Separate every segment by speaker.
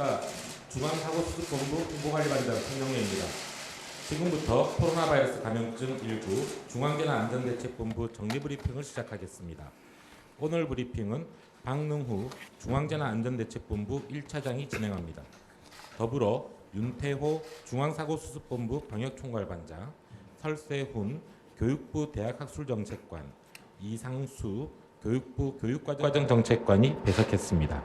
Speaker 1: 안녕하십니까. 중앙사고수습본부 홍보관리반장 성영래입니다. 지금부터 코로나 바이러스 감염증 19 중앙재난 안전대책본부 정리브리핑을 시작하겠습니다. 오늘 브리핑은 박능후 중앙재난 안전대책본부 1차장이 진행합니다. 더불어 윤태호 중앙사고수습본부 병역총괄반장, 설세훈 교육부 대학학술정책관, 이상수 교육부 교육과정정책관이 배석했습니다.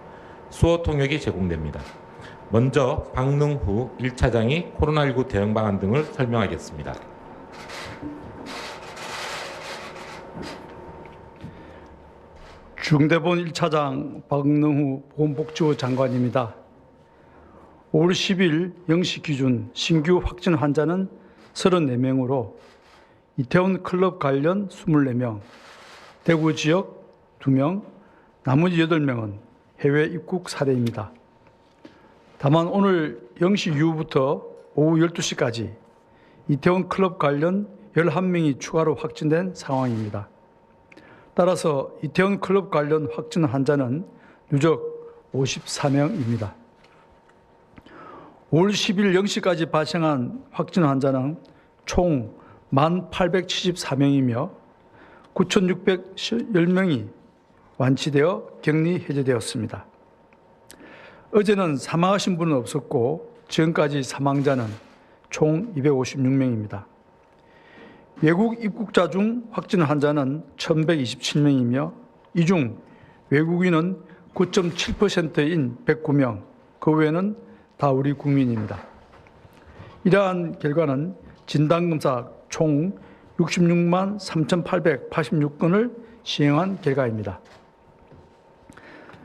Speaker 1: 수어 통역이 제공됩니다. 먼저 박능후 1차장이 코로나19 대응 방안 등을 설명하겠습니다.
Speaker 2: 중대본 1차장 박능후 보건복지부 장관입니다. 5월 10일 0시 기준 신규 확진 환자는 34명으로 이태원 클럽 관련 24명, 대구 지역 2명, 나머지 8명은 해외 입국 사례입니다. 다만 오늘 0시 이후부터 오후 12시까지 이태원 클럽 관련 11명이 추가로 확진된 상황입니다. 따라서 이태원 클럽 관련 확진 환자는 누적 54명입니다. 5월 10일 0시까지 발생한 확진 환자는 총 1,874명이며 9,610명이 완치되어 격리 해제되었습니다. 어제는 사망하신 분은 없었고 지금까지 사망자는 총 256명입니다. 외국 입국자 중 확진 환자는 1,127명이며 이 중 외국인은 9.7%인 109명, 그 외에는 다 우리 국민입니다. 이러한 결과는 진단검사 총 66만 3,886건을 시행한 결과입니다.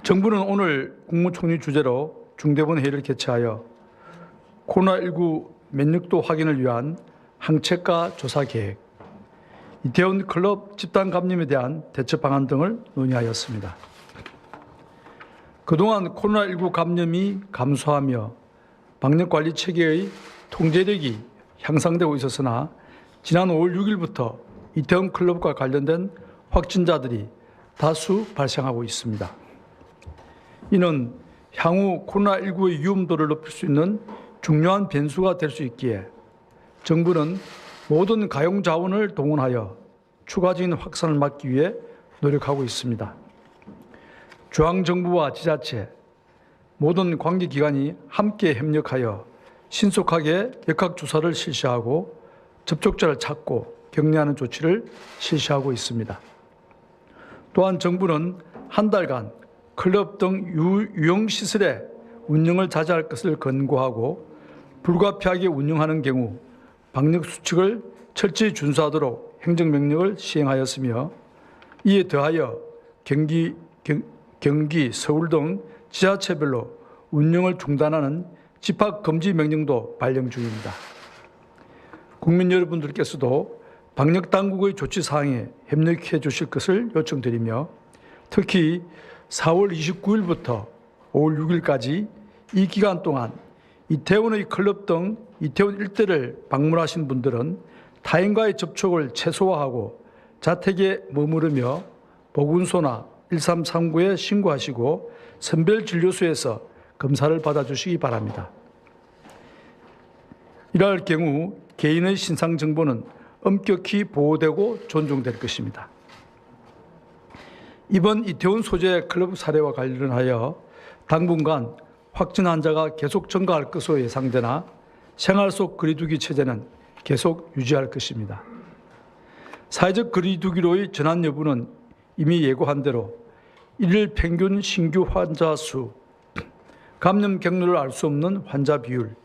Speaker 2: 정부는 오늘 국무총리 주재로 중대본 회의를 개최하여 코로나19 면역도 확인을 위한 항체가 조사 계획, 이태원 클럽 집단 감염에 대한 대처 방안 등을 논의하였습니다. 그동안 코로나19 감염이 감소하며 방역 관리 체계의 통제력이 향상되고 있었으나 지난 5월 6일부터 이태원 클럽과 관련된 확진자들이 다수 발생하고 있습니다. 이는 향후 코로나19의 위험도를 높일 수 있는 중요한 변수가 될 수 있기에 정부는 모든 가용 자원을 동원하여 추가적인 확산을 막기 위해 노력하고 있습니다. 중앙정부와 지자체, 모든 관계기관이 함께 협력하여 신속하게 역학주사를 실시하고 접촉자를 찾고 격리하는 조치를 실시하고 있습니다. 또한 정부는 한 달간 클럽 등 유- 유흥시설의 운영을 자제할 것을 권고하고 불가피하게 운영하는 경우 방역 수칙을 철저히 준수하도록 행정명령을 시행하였으며 이에 더하여 경기, 경, 경기, 서울 등 지자체별로 운영을 중단하는 집합금지 명령도 발령 중입니다. 국민 여러분들께서도 방역 당국의 조치 사항에 협력해 주실 것을 요청드리며 특히 4월 29일부터 5월 6일까지 이 기간 동안 이태원의 클럽 등 이태원 일대를 방문하신 분들은 타인과의 접촉을 최소화하고 자택에 머무르며 보건소나 1339에 신고하시고 선별진료소에서 검사를 받아주시기 바랍니다. 이러할 경우 개인의 신상 정보는 엄격히 보호되고 존중될 것입니다. 이번 이태원 소재 클럽 사례와 관련하여 당분간 확진 환자가 계속 증가할 것으로 예상되나 생활 속 거리두기 체제는 계속 유지할 것입니다. 사회적 거리두기로의 전환 여부는 이미 예고한 대로 일일 평균 신규 환자 수, 감염 경로를 알 수 없는 환자 비율,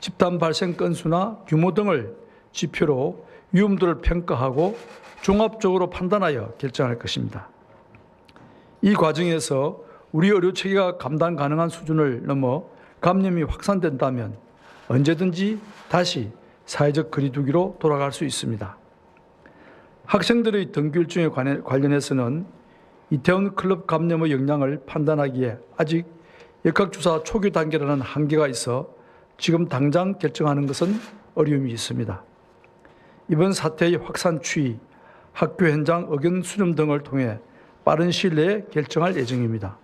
Speaker 2: 집단 발생 건수나 규모 등을 지표로 위험도를 평가하고 종합적으로 판단하여 결정할 것입니다. 이 과정에서 우리 의료 체계가 감당 가능한 수준을 넘어 감염이 확산된다면 언제든지 다시 사회적 거리두기로 돌아갈 수 있습니다. 학생들의 등교 일정에 관해- 관련해서는 이태원 클럽 감염의 영향을 판단하기에 아직 역학주사 초기 단계라는 한계가 있어 지금 당장 결정하는 것은 어려움이 있습니다. 이번 사태의 확산 추이, 학교 현장 의견 수렴 등을 통해 빠른 시일 내에 결정할 예정입니다.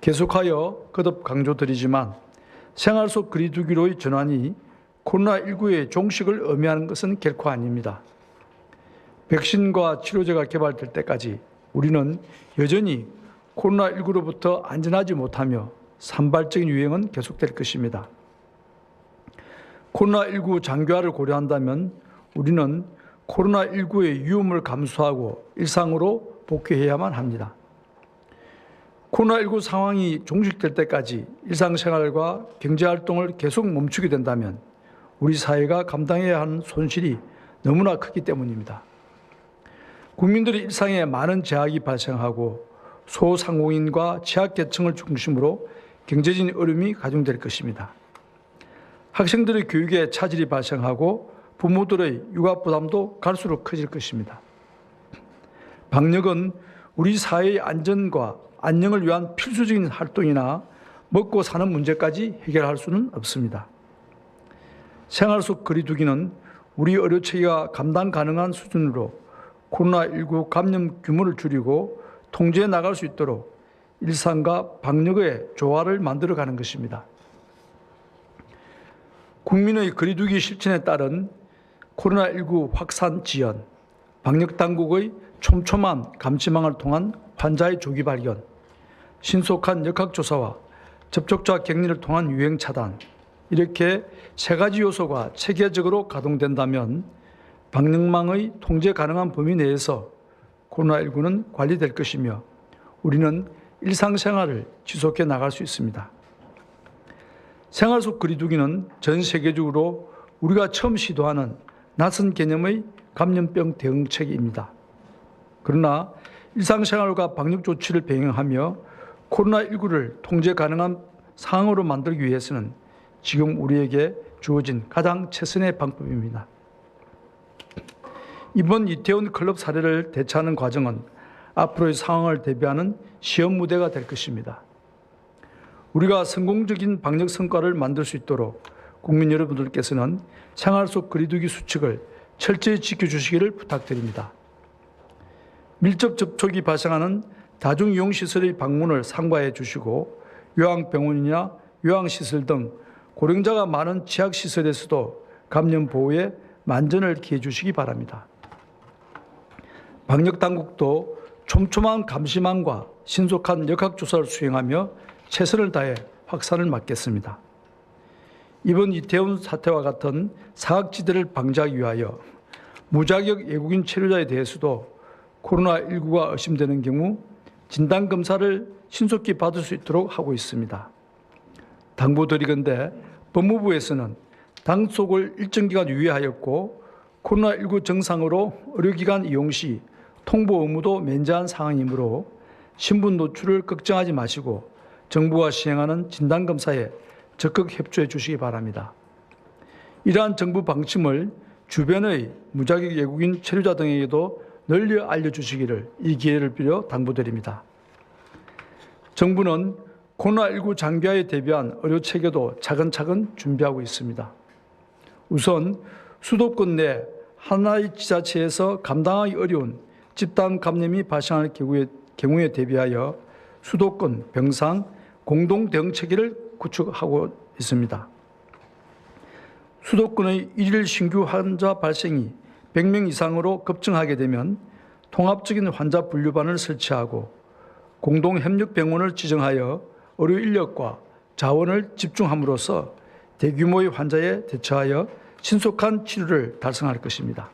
Speaker 2: 계속하여 거듭 강조드리지만 생활 속 거리두기로의 전환이 코로나19의 종식을 의미하는 것은 결코 아닙니다. 백신과 치료제가 개발될 때까지 우리는 여전히 코로나19로부터 안전하지 못하며 산발적인 유행은 계속될 것입니다. 코로나19 장기화를 고려한다면 우리는 코로나19의 위험을 감수하고 일상으로 복귀해야만 합니다. 코로나19 상황이 종식될 때까지 일상생활과 경제활동을 계속 멈추게 된다면 우리 사회가 감당해야 하는 손실이 너무나 크기 때문입니다. 국민들의 일상에 많은 제약이 발생하고 소상공인과 취약계층을 중심으로 경제적인 어려움이 가중될 것입니다. 학생들의 교육에 차질이 발생하고 부모들의 육아 부담도 갈수록 커질 것입니다. 방역은 우리 사회의 안전과 안녕을 위한 필수적인 활동이나 먹고 사는 문제까지 해결할 수는 없습니다. 생활 속 거리두기는 우리 의료체계가 감당 가능한 수준으로 코로나19 감염 규모를 줄이고 통제해 나갈 수 있도록 일상과 방역의 조화를 만들어 가는 것입니다. 국민의 거리두기 실천에 따른 코로나19 확산 지연, 방역 당국의 촘촘한 감시망을 통한 환자의 조기 발견, 신속한 역학조사와 접촉자 격리를 통한 유행 차단, 이렇게 세 가지 요소가 체계적으로 가동된다면 방역망의 통제 가능한 범위 내에서 코로나19는 관리될 것이며 우리는 일상생활을 지속해 나갈 수 있습니다. 생활 속 거리두기는 전 세계적으로 우리가 처음 시도하는 낯선 개념의 감염병 대응책입니다. 그러나 일상생활과 방역 조치를 병행하며 코로나19를 통제 가능한 상황으로 만들기 위해서는 지금 우리에게 주어진 가장 최선의 방법입니다. 이번 이태원 클럽 사례를 대처하는 과정은 앞으로의 상황을 대비하는 시험 무대가 될 것입니다. 우리가 성공적인 방역 성과를 만들 수 있도록 국민 여러분들께서는 생활 속 거리두기 수칙을 철저히 지켜주시기를 부탁드립니다. 밀접 접촉이 발생하는 다중이용시설의 방문을 상과해 주시고 요양병원이나 요양시설 등 고령자가 많은 취약시설에서도 감염 보호에 만전을 기해 주시기 바랍니다. 방역 당국도 촘촘한 감시망과 신속한 역학조사를 수행하며 최선을 다해 확산을 막겠습니다. 이번 이태원 사태와 같은 사각지대를 방지하기 위하여 무자격 외국인 체류자에 대해서도 코로나19가 의심되는 경우 진단 검사를 신속히 받을 수 있도록 하고 있습니다. 당부드리건대 법무부에서는 당속을 일정 기간 유예하였고 코로나19 정상으로 의료기관 이용 시 통보 의무도 면제한 상황이므로 신분 노출을 걱정하지 마시고 정부가 시행하는 진단검사에 적극 협조해 주시기 바랍니다. 이러한 정부 방침을 주변의 무자격 외국인 체류자 등에게도 널리 알려주시기를 이 기회를 빌어 당부드립니다. 정부는 코로나19 장기화에 대비한 의료 체계도 차근차근 준비하고 있습니다. 우선 수도권 내 하나의 지자체에서 감당하기 어려운 집단 감염이 발생할 경우에 대비하여 수도권 병상 공동 대응 체계를 구축하고 있습니다. 수도권의 일일 신규 환자 발생이 100명 이상으로 급증하게 되면 통합적인 환자 분류반을 설치하고 공동 협력 병원을 지정하여 의료 인력과 자원을 집중함으로써 대규모의 환자에 대처하여 신속한 치료를 달성할 것입니다.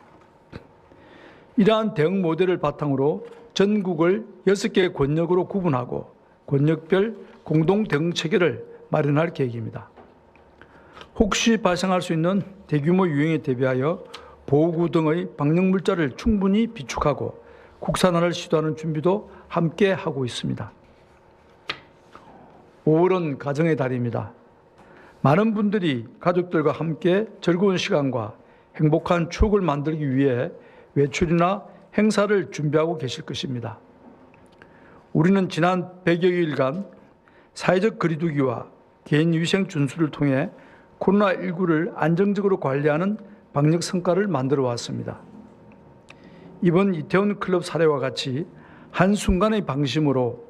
Speaker 2: 이러한 대응 모델을 바탕으로 전국을 6개 권역으로 구분하고 권역별 공동 대응 체계를 마련할 계획입니다. 혹시 발생할 수 있는 대규모 유행에 대비하여 보호구 등의 방역 물자를 충분히 비축하고 국산화를 시도하는 준비도 함께 하고 있습니다. 5월은 가정의 달입니다. 많은 분들이 가족들과 함께 즐거운 시간과 행복한 추억을 만들기 위해 외출이나 행사를 준비하고 계실 것입니다. 우리는 지난 100여일간 사회적 거리두기와 개인 위생 준수를 통해 코로나19를 안정적으로 관리하는 방역 성과를 만들어 왔습니다. 이번 이태원 클럽 사례와 같이 한순간의 방심으로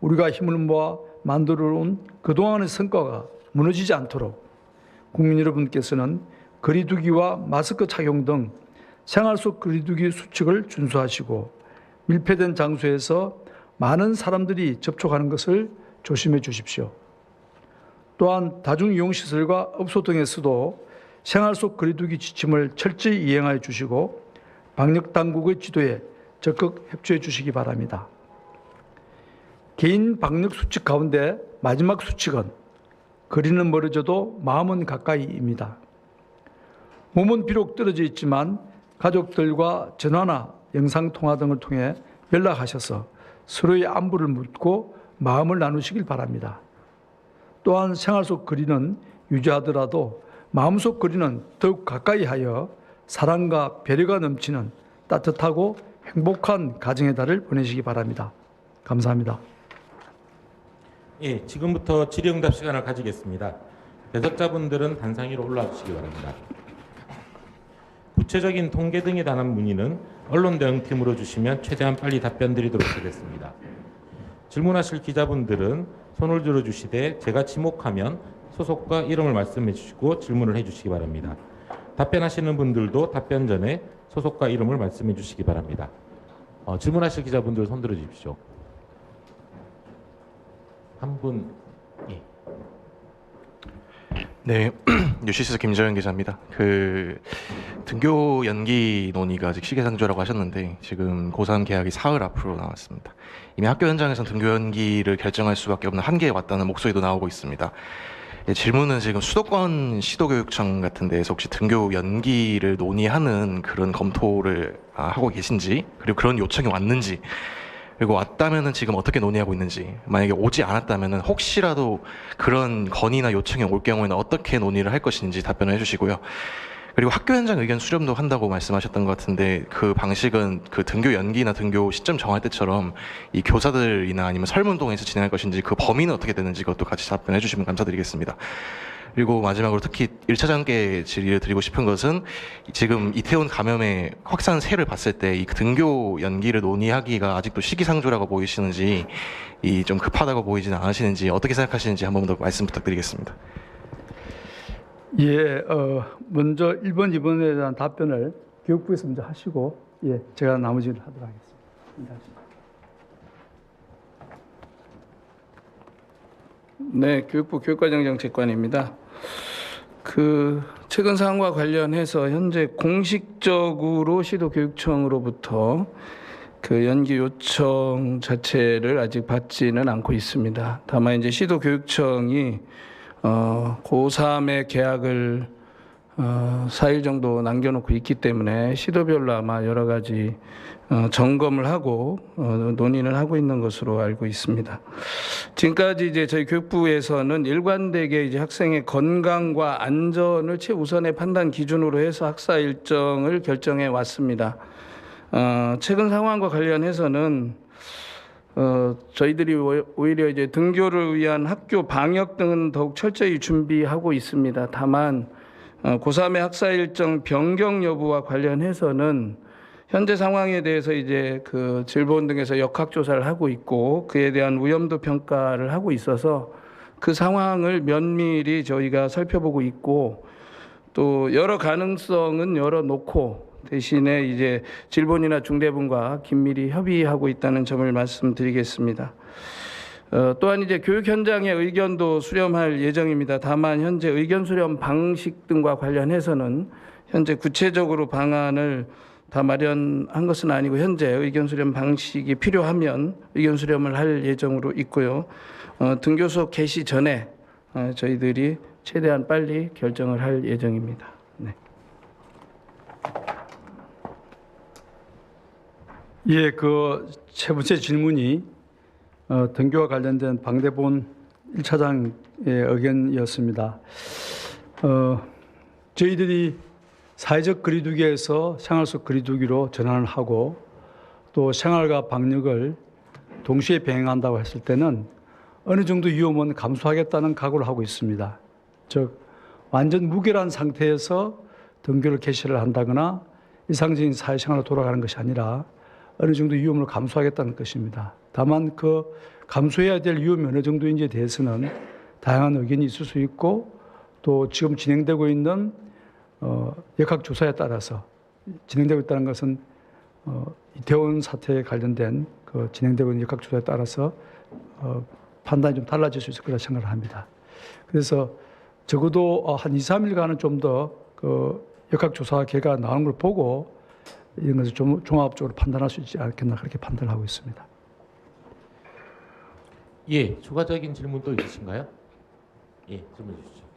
Speaker 2: 우리가 힘을 모아 만들어 온 그동안의 성과가 무너지지 않도록 국민 여러분께서는 거리두기와 마스크 착용 등 생활 속 거리두기 수칙을 준수하시고 밀폐된 장소에서 많은 사람들이 접촉하는 것을 조심해 주십시오. 또한 다중이용시설과 업소 등에서도 생활 속 거리두기 지침을 철저히 이행하여 주시고 방역 당국의 지도에 적극 협조해 주시기 바랍니다. 개인 방역 수칙 가운데 마지막 수칙은 거리는 멀어져도 마음은 가까이입니다. 몸은 비록 떨어져 있지만 가족들과 전화나 영상 통화 등을 통해 연락하셔서 서로의 안부를 묻고 마음을 나누시길 바랍니다. 또한 생활 속 거리는 유지하더라도 마음속 거리는 더욱 가까이 하여 사랑과 배려가 넘치는 따뜻하고 행복한 가정의 달을 보내시기 바랍니다. 감사합니다.
Speaker 1: 예, 지금부터 질의응답 시간을 가지겠습니다. 배석자분들은 단상 위로 올라와 주시기 바랍니다. 구체적인 통계 등에 관한 문의는 언론 대응팀으로 주시면 최대한 빨리 답변 드리도록 하겠습니다. 질문하실 기자분들은 손을 들어 주시되 제가 지목하면 소속과 이름을 말씀해 주시고 질문을 해 주시기 바랍니다. 답변하시는 분들도 답변 전에 소속과 이름을 말씀해 주시기 바랍니다. 어, 질문하실 기자분들 손 들어 주십시오. 한 분, 예.
Speaker 3: 네, 뉴시스 김정현 기자입니다. 그 등교 연기 논의가 아직 시기상조라고 하셨는데 지금 고3 계약이 사흘 앞으로 나왔습니다. 이미 학교 현장에서 등교 연기를 결정할 수밖에 없는 한계에 왔다는 목소리도 나오고 있습니다. 예, 질문은 지금 수도권 시도교육청 같은 데에서 혹시 등교 연기를 논의하는 그런 검토를 아, 하고 계신지 그리고 그런 요청이 왔는지 그리고 왔다면은 지금 어떻게 논의하고 있는지 만약에 오지 않았다면은 혹시라도 그런 건의나 요청이 올 경우에는 어떻게 논의를 할 것인지 답변을 해주시고요. 그리고 학교 현장 의견 수렴도 한다고 말씀하셨던 것 같은데 그 방식은 그 등교 연기나 등교 시점 정할 때처럼 이 교사들이나 아니면 설문동에서 진행할 것인지 그 범위는 어떻게 되는지 그것도 같이 답변해 주시면 감사드리겠습니다. 그리고 마지막으로 특히 1차장께 질의를 드리고 싶은 것은 지금 이태원 감염의 확산세를 봤을 때 이 등교 연기를 논의하기가 아직도 시기상조라고 보이시는지 이 좀 급하다고 보이지는 않으시는지 어떻게 생각하시는지 한 번 더 말씀 부탁드리겠습니다.
Speaker 2: 예, 어, 먼저 1번, 2번에 대한 답변을 교육부에서 먼저 하시고, 예, 제가 나머지를 하도록 하겠습니다.
Speaker 4: 네, 교육부 교육과정정책관입니다. 그 최근 사항과 관련해서 현재 공식적으로 시도교육청으로부터 그 연기 요청 자체를 아직 받지는 않고 있습니다. 다만 이제 시도교육청이 어, 고3의 계약을 어, 4일 정도 남겨놓고 있기 때문에 시도별로 아마 여러 가지 어, 점검을 하고 어, 논의는 하고 있는 것으로 알고 있습니다. 지금까지 이제 저희 교육부에서는 일관되게 이제 학생의 건강과 안전을 최우선의 판단 기준으로 해서 학사 일정을 결정해 왔습니다. 어, 최근 상황과 관련해서는 어, 저희들이 오- 오히려 이제 등교를 위한 학교 방역 등은 더욱 철저히 준비하고 있습니다. 다만 어, 고3의 학사 일정 변경 여부와 관련해서는 현재 상황에 대해서 이제 그 질본 등에서 역학 조사를 하고 있고 그에 대한 위험도 평가를 하고 있어서 그 상황을 면밀히 저희가 살펴보고 있고 또 여러 가능성은 열어놓고 대신에 이제 질본이나 중대본과 긴밀히 협의하고 있다는 점을 말씀드리겠습니다. 어, 또한 이제 교육 현장의 의견도 수렴할 예정입니다. 다만 현재 의견 수렴 방식 등과 관련해서는 현재 구체적으로 방안을 다 마련한 것은 아니고 현재 의견 수렴 방식이 필요하면 의견 수렴을 할 예정으로 있고요. 어, 등교 수업 개시 전에 어, 저희들이 최대한 빨리 결정을 할 예정입니다. 네.
Speaker 2: 예, 그 세 번째 질문이 어, 등교와 관련된 방대본 1차장의 의견이었습니다. 어, 저희들이 사회적 거리두기에서 생활 속 거리두기로 전환을 하고 또 생활과 방역을 동시에 병행한다고 했을 때는 어느 정도 위험은 감수하겠다는 각오를 하고 있습니다. 즉 완전 무결한 상태에서 등교를 개시를 한다거나 일상적인 사회생활로 돌아가는 것이 아니라 어느 정도 위험을 감수하겠다는 것입니다. 다만 그 감수해야 될 위험이 어느 정도인지에 대해서는 다양한 의견이 있을 수 있고 또 지금 진행되고 있는 어, 역학 조사에 따라서 진행되고 있다는 것은 어, 이태원 사태에 관련된 그 진행되고 있는 역학 조사에 따라서 어, 판단이 좀 달라질 수 있을 거라 생각을 합니다. 그래서 적어도 어, 한 2, 3일간은 좀 더 그 역학 조사 결과가 나오는 걸 보고 이런 것을 좀 종합적으로 판단할 수 있지 않겠나 그렇게 판단을 하고 있습니다.
Speaker 1: 예, 추가적인 질문 또 있으신가요? 예, 질문 주시죠.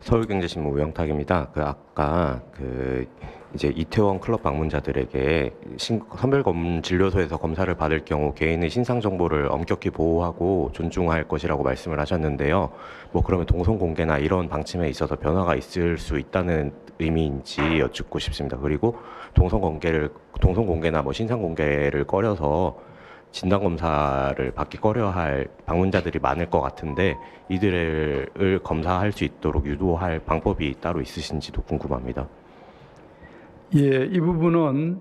Speaker 5: 서울경제신문 우영탁입니다. 그 아까 그 이제 이태원 클럽 방문자들에게 신, 선별검 진료소에서 검사를 받을 경우 개인의 신상 정보를 엄격히 보호하고 존중할 것이라고 말씀을 하셨는데요. 뭐 그러면 동선 공개나 이런 방침에 있어서 변화가 있을 수 있다는 의미인지 여쭙고 싶습니다. 그리고 동선 공개를 동선 공개나 뭐 신상 공개를 꺼려서 진단 검사를 받기 꺼려할 방문자들이 많을 것 같은데 이들을 검사할 수 있도록 유도할 방법이 따로 있으신지도 궁금합니다.
Speaker 2: 예, 이 부분은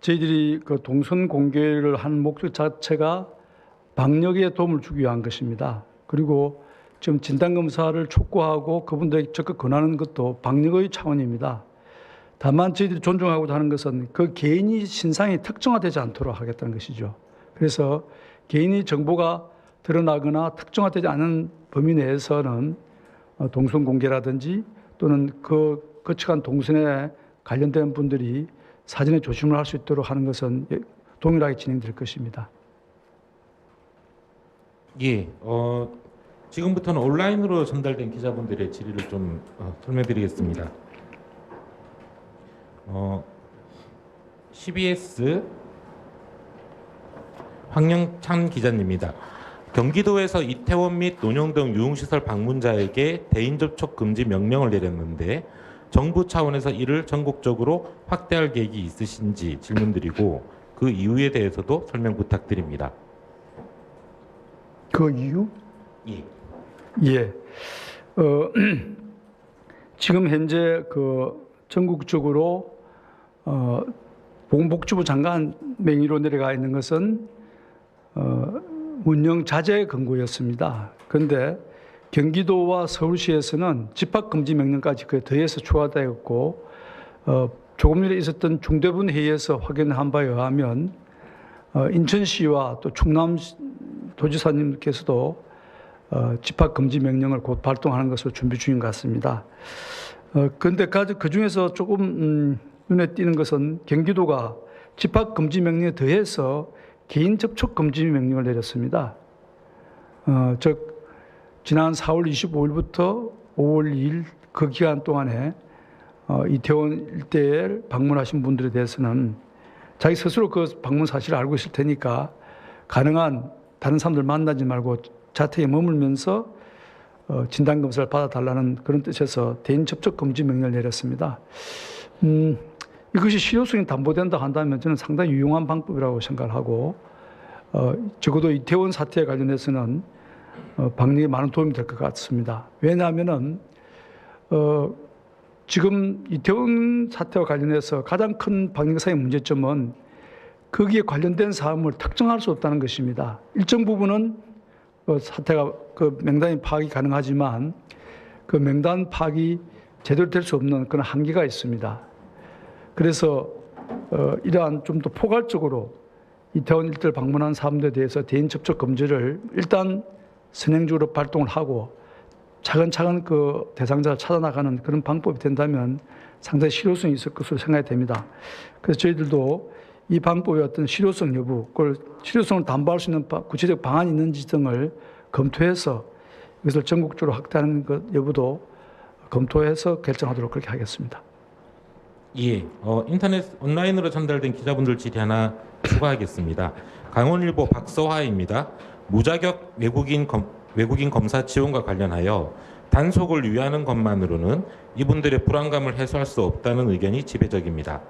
Speaker 2: 저희들이 그 동선 공개를 한 목적 자체가 방역에 도움을 주기 위한 것입니다. 그리고 지금 진단 검사를 촉구하고 그분들에게 적극 권하는 것도 방역의 차원입니다. 다만 저희들이 존중하고자 하는 것은 그 개인이 신상이 특정화되지 않도록 하겠다는 것이죠. 그래서 개인의 정보가 드러나거나 특정화되지 않은 범위 내에서는 어, 동선 공개라든지 또는 그 거쳐간 동선에 관련된 분들이 사전에 조심을 할 수 있도록 하는 것은 예, 동일하게 진행될 것입니다.
Speaker 1: 예, 어, 지금부터는 온라인으로 전달된 기자분들의 질의를 좀 어, 설명드리겠습니다. 어, CBS 황영찬 기자님입니다. 경기도에서 이태원 및 논영 등 유흥시설 방문자에게 대인 접촉 금지 명령을 내렸는데 정부 차원에서 이를 전국적으로 확대할 계획이 있으신지 질문드리고 그 이유에 대해서도 설명 부탁드립니다.
Speaker 2: 그 이유?
Speaker 1: 예.
Speaker 2: 예. 어, 지금 현재 그 전국적으로 어, 보건복지부 장관 명의로 내려가 있는 것은 어, 운영 자제 근거였습니다. 그런데 경기도와 서울시에서는 집합 금지 명령까지 그에 더해서 추가되었고 어, 조금 전에 있었던 중대본 회의에서 확인한 바에 의하면 어, 인천시와 또 충남 도지사님께서도 어, 집합 금지 명령을 곧 발동하는 것으로 준비 중인 것 같습니다. 어, 그런데 그 중에서 조금 음, 눈에 띄는 것은 경기도가 집합 금지 명령에 더해서 개인 접촉 금지 명령을 내렸습니다. 어, 즉 지난 4월 25일부터 5월 2일 그 기간 동안에 어, 이태원 일대에 방문하신 분들에 대해서는 자기 스스로 그 방문 사실을 알고 있을 테니까 가능한 다른 사람들 만나지 말고 자택에 머물면서 어, 진단 검사를 받아달라는 그런 뜻에서 대인 접촉 금지 명령을 내렸습니다. 음, 이것이 실효성이 담보된다 한다면 저는 상당히 유용한 방법이라고 생각을 하고 어, 적어도 이태원 사태에 관련해서는 어, 방역에 많은 도움이 될 것 같습니다. 왜냐하면은 어, 지금 이태원 사태와 관련해서 가장 큰 방역상의 문제점은 거기에 관련된 사람을 특정할 수 없다는 것입니다. 일정 부분은 그 사태가 그 명단이 파악이 가능하지만 그 명단 파악이 제대로 될 수 없는 그런 한계가 있습니다. 그래서 어, 이러한 좀 더 포괄적으로 이태원 일대를 방문한 사람들에 대해서 대인 접촉 금지를 일단 선행적으로 발동을 하고 차근차근 그 대상자를 찾아나가는 그런 방법이 된다면 상당히 실효성이 있을 것으로 생각이 됩니다. 그래서 저희들도 이 방법의 어떤 실효성 여부, 그걸 실효성을 담보할 수 있는 바- 구체적 방안이 있는지 등을 검토해서 이것을 전국적으로 확대하는 것 여부도 검토해서 결정하도록 그렇게 하겠습니다.
Speaker 1: 예, 어, 인터넷 온라인으로 전달된 기자분들 질의 하나 추가하겠습니다. 강원일보 박서화입니다. 무자격 외국인 검, 외국인 검사 지원과 관련하여 단속을 위하는 것만으로는 이분들의 불안감을 해소할 수 없다는 의견이 지배적입니다.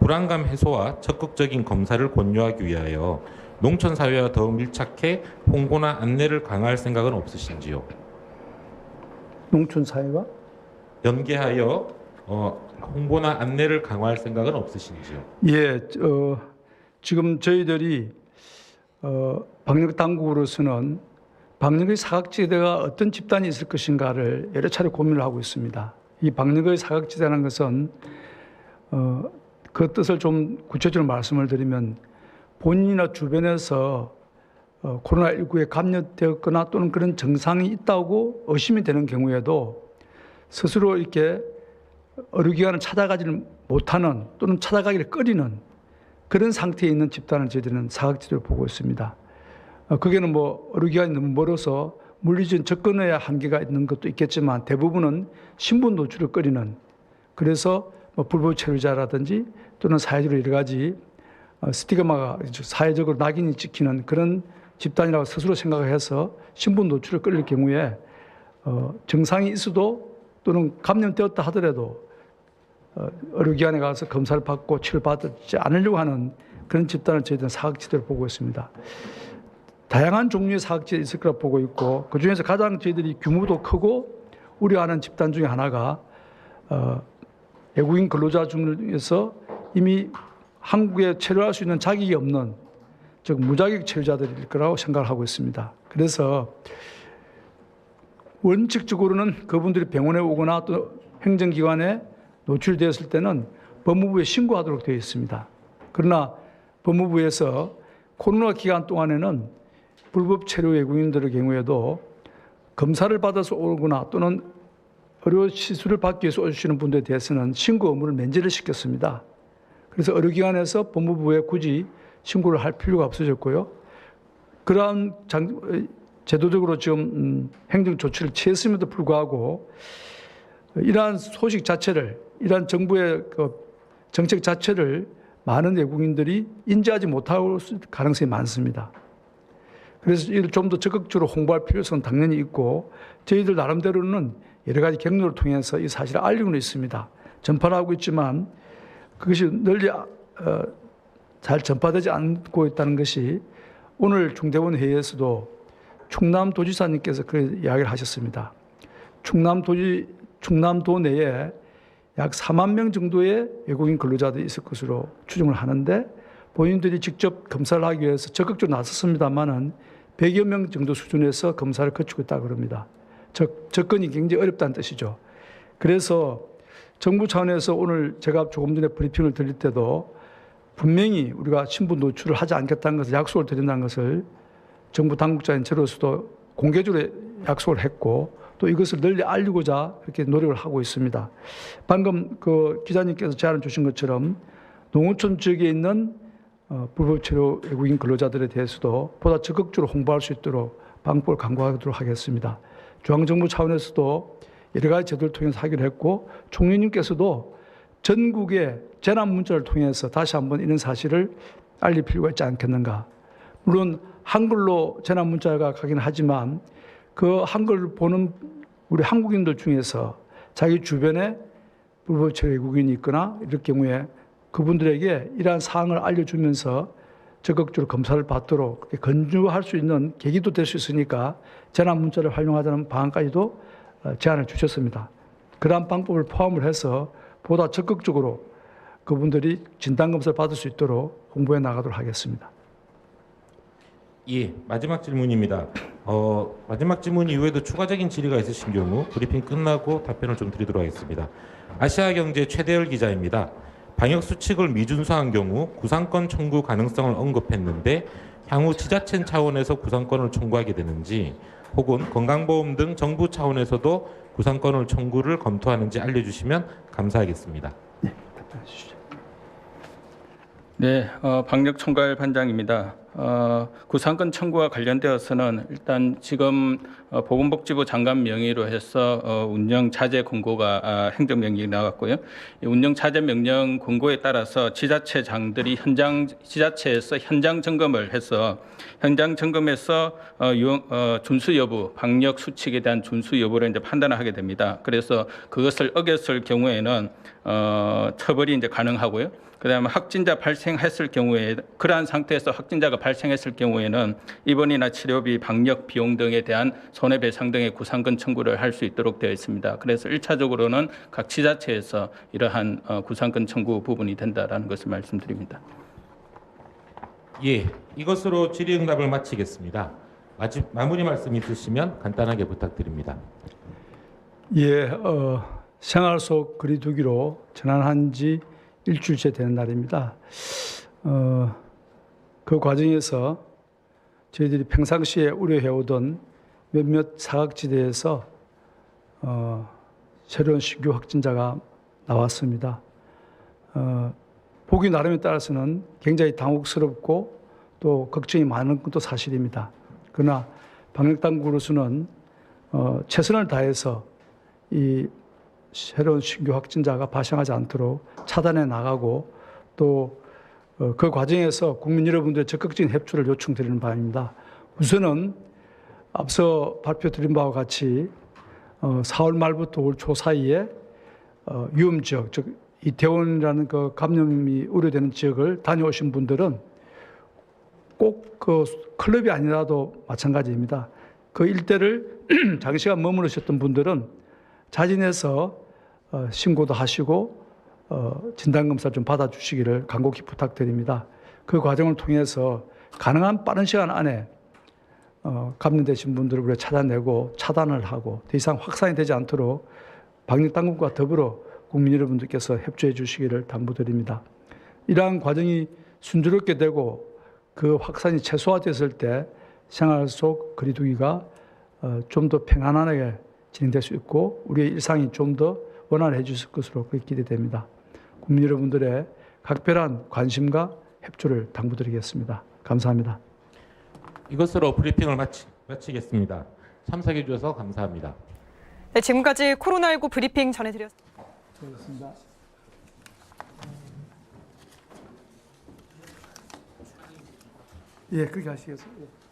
Speaker 1: 불안감 해소와 적극적인 검사를 권유하기 위하여 농촌 사회와 더 밀착해 홍보나 안내를 강화할 생각은 없으신지요?
Speaker 2: 농촌 사회가
Speaker 1: 연계하여 어, 홍보나 안내를 강화할 생각은 없으신지요?
Speaker 2: 예, 어, 지금 저희들이 어, 방역 당국으로서는 방역의 사각지대가 어떤 집단이 있을 것인가를 여러 차례 고민을 하고 있습니다. 이 방역의 사각지대라는 것은 어, 그 뜻을 좀 구체적으로 말씀을 드리면 본인이나 주변에서 어, 코로나19에 감염되었거나 또는 그런 증상이 있다고 의심이 되는 경우에도 스스로 이렇게 의료기관을 찾아가지를 못하는 또는 찾아가기를 꺼리는 그런 상태에 있는 집단을 저희들은 사각지대로 보고 있습니다. 어, 그게는 뭐 의료기관이 너무 멀어서 물리적인 접근에 한계가 있는 것도 있겠지만 대부분은 신분 노출을 꺼리는 그래서 뭐 불법 체류자라든지 또는 사회적으로 여러 가지 어, 스티그마가 사회적으로 낙인이 찍히는 그런 집단이라고 스스로 생각을 해서 신분 노출을 끌릴 경우에 어, 증상이 있어도 또는 감염되었다 하더라도 어, 의료기관에 가서 검사를 받고 치료받지 않으려고 하는 그런 집단을 저희들은 사각지대로 보고 있습니다. 다양한 종류의 사각지대 있을 거라 보고 있고 그 중에서 가장 저희들이 규모도 크고 우려하는 집단 중에 하나가 어, 외국인 근로자 중에서 이미 한국에 체류할 수 있는 자격이 없는 즉 무자격 체류자들일 거라고 생각을 하고 있습니다. 그래서 원칙적으로는 그분들이 병원에 오거나 또 행정기관에 노출되었을 때는 법무부에 신고하도록 되어 있습니다. 그러나 법무부에서 코로나 기간 동안에는 불법 체류 외국인들의 경우에도 검사를 받아서 오거나 또는 의료 시술을 받기 위해서 오시는 분들에 대해서는 신고 의무를 면제를 시켰습니다. 그래서 의료기관에서 법무부에 굳이 신고를 할 필요가 없어졌고요. 그러한 장, 제도적으로 지금 음, 행정 조치를 취했음에도 불구하고 이러한 소식 자체를 이러한 정부의 그 정책 자체를 많은 외국인들이 인지하지 못할 가능성이 많습니다. 그래서 이를 좀 더 적극적으로 홍보할 필요성은 당연히 있고 저희들 나름대로는 여러 가지 경로를 통해서 이 사실을 알리고는 있습니다. 전파를 하고 있지만 그것이 널리 어, 잘 전파되지 않고 있다는 것이 오늘 중대본 회의에서도 충남 도지사님께서 그 이야기를 하셨습니다. 충남 도지 충남도 내에 약 4만 명 정도의 외국인 근로자들이 있을 것으로 추정을 하는데 본인들이 직접 검사를 하기 위해서 적극적으로 나섰습니다만은 100여 명 정도 수준에서 검사를 거치고 있다 그럽니다. 적, 접근이 굉장히 어렵다는 뜻이죠. 그래서 정부 차원에서 오늘 제가 조금 전에 브리핑을 드릴 때도 분명히 우리가 신분 노출을 하지 않겠다는 것을 약속을 드린다는 것을 정부 당국자인 저로서도 공개적으로 약속을 했고 또 이것을 널리 알리고자 이렇게 노력을 하고 있습니다. 방금 그 기자님께서 제안을 주신 것처럼 농어촌 지역에 있는 어, 불법 체류 외국인 근로자들에 대해서도 보다 적극적으로 홍보할 수 있도록 방법을 강구하도록 하겠습니다. 중앙정부 차원에서도 여러 가지 제도를 통해서 하기로 했고 총리님께서도 전국의 재난 문자를 통해서 다시 한번 이런 사실을 알릴 필요가 있지 않겠는가. 물론 한글로 재난 문자가 가긴 하지만 그 한글 보는 우리 한국인들 중에서 자기 주변에 불법 체류 외국인이 있거나 이럴 경우에 그분들에게 이러한 사항을 알려주면서 적극적으로 검사를 받도록 건조할 수 있는 계기도 될 수 있으니까 재난 문자를 활용하자는 방안까지도 어, 제안을 주셨습니다. 그러한 방법을 포함을 해서 보다 적극적으로 그분들이 진단 검사를 받을 수 있도록 홍보해 나가도록 하겠습니다.
Speaker 1: 예, 마지막 질문입니다. 어, 마지막 질문 이후에도 추가적인 질의가 있으신 경우 브리핑 끝나고 답변을 좀 드리도록 하겠습니다. 아시아경제 최대열 기자입니다. 방역 수칙을 미준수한 경우 구상권 청구 가능성을 언급했는데 향후 지자체 차원에서 구상권을 청구하게 되는지 혹은 건강보험 등 정부 차원에서도 구상권을 청구를 검토하는지 알려주시면 감사하겠습니다.
Speaker 6: 네, 어, 방역 총괄 반장입니다. 어, 구상권 청구와 관련되어서는 일단 지금 어, 보건복지부 장관 명의로 해서 어, 운영 자제 공고가 아, 행정 명령이 나왔고요. 이 운영 자제 명령 공고에 따라서 지자체 장들이 현장 지자체에서 현장 점검을 해서 현장 점검에서 어, 유, 어, 준수 여부, 방역 수칙에 대한 준수 여부를 이제 판단을 하게 됩니다. 그래서 그것을 어겼을 경우에는 어, 처벌이 이제 가능하고요. 그다음에 확진자 발생했을 경우에 그러한 상태에서 확진자가 발생했을 경우에는 입원이나 치료비, 방역 비용 등에 대한 손해배상 등의 구상권 청구를 할 수 있도록 되어 있습니다. 그래서 일차적으로는 각 지자체에서 이러한 어, 구상권 청구 부분이 된다라는 것을 말씀드립니다.
Speaker 1: 예, 이것으로 질의응답을 마치겠습니다. 마지, 마무리 말씀 있으시면 간단하게 부탁드립니다.
Speaker 2: 예, 어, 생활 속 거리두기로 전환한 지 일주일째 되는 날입니다. 어, 그 과정에서 저희들이 평상시에 우려해오던 몇몇 사각지대에서 어, 새로운 신규 확진자가 나왔습니다. 어, 보기 나름에 따라서는 굉장히 당혹스럽고 또 걱정이 많은 것도 사실입니다. 그러나 방역당국으로서는 어, 최선을 다해서 이 새로운 신규 확진자가 발생하지 않도록 차단해 나가고 또 그 과정에서 국민 여러분들의 적극적인 협조를 요청드리는 바입니다. 우선은 앞서 발표드린 바와 같이 어, 4월 말부터 올 초 사이에 어, 위험 지역, 즉 이태원이라는 그 감염이 우려되는 지역을 다녀오신 분들은 꼭 그 클럽이 아니라도 마찬가지입니다. 그 일대를 장시간 머무르셨던 분들은 자진해서 어, 신고도 하시고 어, 진단 검사 좀 받아주시기를 간곡히 부탁드립니다. 그 과정을 통해서 가능한 빠른 시간 안에 어, 감염되신 분들을 우리가 찾아내고 차단을 하고 더 이상 확산이 되지 않도록 방역 당국과 더불어 국민 여러분들께서 협조해 주시기를 당부드립니다. 이러한 과정이 순조롭게 되고 그 확산이 최소화됐을 때 생활 속 거리두기가 어, 좀더 평안하게 진행될 수 있고 우리의 일상이 좀더 원활해질 것으로 그렇게 기대됩니다. 국민 여러분들의 각별한 관심과 협조를 당부드리겠습니다. 감사합니다.
Speaker 1: 이것으로 브리핑을 마치, 마치겠습니다. 참석해 주셔서 감사합니다.
Speaker 7: 네, 지금까지 코로나19 브리핑 전해드렸습니다.
Speaker 2: 예, 그렇게 하시겠어요?